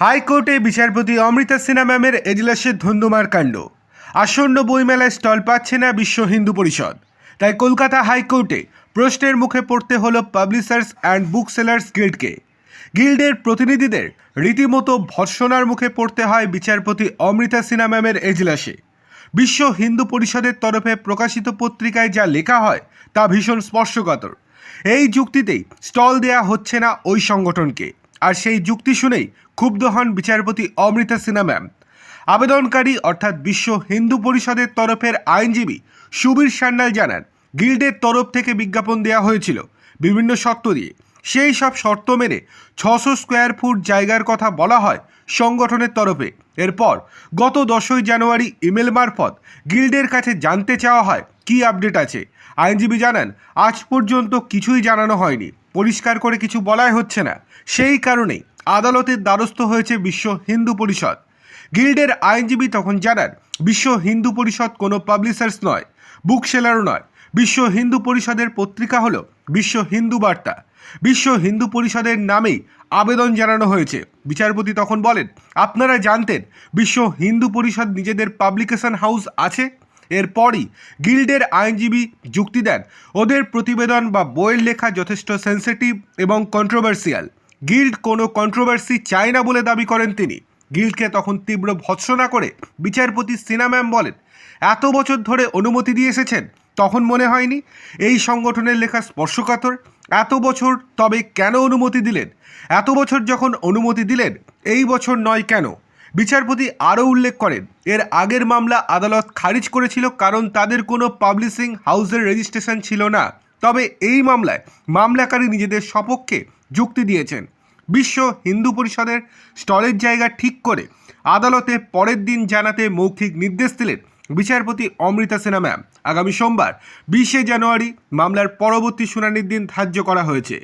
হাইকোর্টে বিচারপতি অমৃতা সিনহা ম্যামের এজলাসে ধন্দুমার কাণ্ড। আসন্ন বইমেলায় স্টল পাচ্ছে না বিশ্ব হিন্দু পরিষদ। তাই কলকাতা হাইকোর্টে প্রশ্নের মুখে পড়তে হলো পাবলিশার্স অ্যান্ড বুক সেলার্স গিল্ডকে। গিল্ডের প্রতিনিধিদের রীতিমতো ভর্সনার মুখে পড়তে হয় বিচারপতি অমৃতা সিনহা ম্যামের এজলাসে। বিশ্ব হিন্দু পরিষদের তরফে প্রকাশিত পত্রিকায় যা লেখা হয় তা ভীষণ স্পর্শকাতর। এই যুক্তিতেই স্টল দেয়া হচ্ছে না ওই সংগঠনকে। আর সেই যুক্তি শুনেই ক্ষুব্ধ হন বিচারপতি অমৃতা সিনহা ম্যাম। আবেদনকারী অর্থাৎ বিশ্ব হিন্দু পরিষদের তরফের আইনজীবী সুবীর সান্যাল জানান, গিল্ডের তরফ থেকে বিজ্ঞাপন দেওয়া হয়েছিল বিভিন্ন শর্ত দিয়ে। সেই সব শর্ত মেনে ছশো স্কোয়ার ফুট জায়গার কথা বলা হয় সংগঠনের তরফে। এরপর গত দশই জানুয়ারি ইমেল মারফত গিল্ডের কাছে জানতে চাওয়া হয় কী আপডেট আছে? আইনজীবী জানান, আজ পর্যন্ত কিছুই জানানো হয়নি। পরিষ্কার করে কিছু বলাই হচ্ছে না। সেই কারণেই আদালতের দ্বারস্থ হয়েছে বিশ্ব হিন্দু পরিষদ। গিল্ডের আইনজীবী তখন জানান, বিশ্ব হিন্দু পরিষদ কোনো পাবলিশার্স নয় বুক সেলারও নয়। বিশ্ব হিন্দু পরিষদের পত্রিকা হলো বিশ্ব হিন্দু বার্তা। বিশ্ব হিন্দু পরিষদের নামেই আবেদন জানানো হয়েছে। বিচারপতি তখন বলেন, আপনারা জানতেন বিশ্ব হিন্দু পরিষদ নিজেদের পাবলিকেশন হাউস আছে? এরপরই গিল্ডের আইনজীবী যুক্তি দেন। ওদের প্রতিবেদন বা বইয়ের লেখা যথেষ্ট সেন্সিটিভ এবং কন্ট্রোভার্সিয়াল গিল্ড কোনো কন্ট্রোভার্সি চায় না বলে দাবি করেন তিনি। গিল্ডকে তখন তীব্র ভৎসনা করে বিচারপতি সিনা ম্যাম বলেন, এত বছর ধরে অনুমতি দিয়ে এসেছেন, তখন মনে হয়নি? এই সংগঠনের লেখা স্পর্শকাতর। এত বছর তবে কেন অনুমতি দিলেন? এত বছর যখন অনুমতি দিলেন, এই বছর নয় কেন? বিচারপতি আরও উল্লেখ করেন, এর আগের মামলা আদালত খারিজ করেছিল কারণ তাদের কোনো পাবলিশিং হাউসের রেজিস্ট্রেশন ছিল না। তবে এই মামলায় মামলাকারী নিজেদের সপক্ষে যুক্তি দিয়েছেন। বিশ্ব হিন্দু পরিষদের স্টলের জায়গা ঠিক করে আদালতে পরের দিন জানাতে মৌখিক নির্দেশ দিলেন বিচারপতি অমৃতা সিনহা ম্যাম। আগামী সোমবার, বিশে জানুয়ারি মামলার পরবর্তী শুনানির দিন ধার্য করা হয়েছে।